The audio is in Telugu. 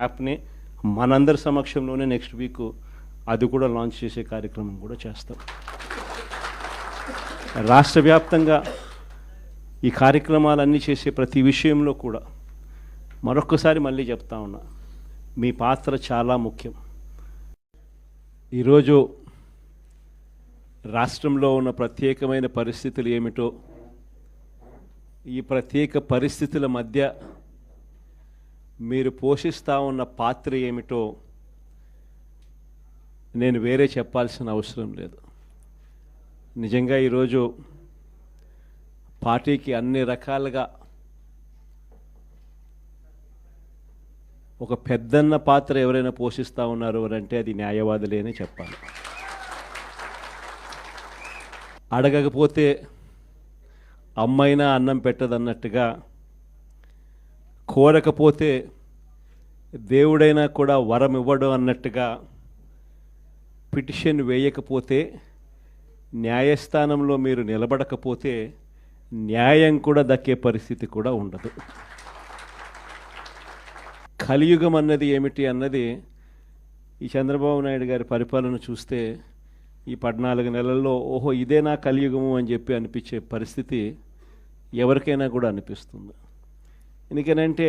యాప్ని మనందరి సమక్షంలోనే నెక్స్ట్ వీక్ అది కూడా లాంచ్ చేసే కార్యక్రమం కూడా చేస్తాం. రాష్ట్ర వ్యాప్తంగా ఈ కార్యక్రమాలన్నీ చేసే ప్రతి విషయంలో కూడా మరొక్కసారి మళ్ళీ చెప్తా ఉన్నా మీ పాత్ర చాలా ముఖ్యం. ఈరోజు రాష్ట్రంలో ఉన్న ప్రత్యేకమైన పరిస్థితులు ఏమిటో ఈ ప్రత్యేక పరిస్థితుల మధ్య మీరు పోషిస్తూ ఉన్న పాత్ర ఏమిటో నేను వేరే చెప్పాల్సిన అవసరం లేదు. నిజంగా ఈరోజు పార్టీకి అన్ని రకాలుగా ఒక పెద్దన్న పాత్ర ఎవరైనా పోషిస్తూ ఉన్నారు అంటే అది న్యాయవాదులేనే చెప్పాలి. అడగకపోతే అమ్మైనా అన్నం పెట్టదన్నట్టుగా కోరకపోతే దేవుడైనా కూడా వరం ఇవ్వడు అన్నట్టుగా పిటిషన్ వేయకపోతే న్యాయస్థానంలో మీరు నిలబడకపోతే న్యాయం కూడా దక్కే పరిస్థితి కూడా ఉండదు. కలియుగం అన్నది ఏమిటి అన్నది ఈ చంద్రబాబు నాయుడు గారి పరిపాలన చూస్తే ఈ పద్నాలుగు నెలల్లో ఓహో ఇదేనా కలియుగము అని చెప్పి అనిపించే పరిస్థితి ఎవరికైనా కూడా అనిపిస్తుంది. ఎందుకనంటే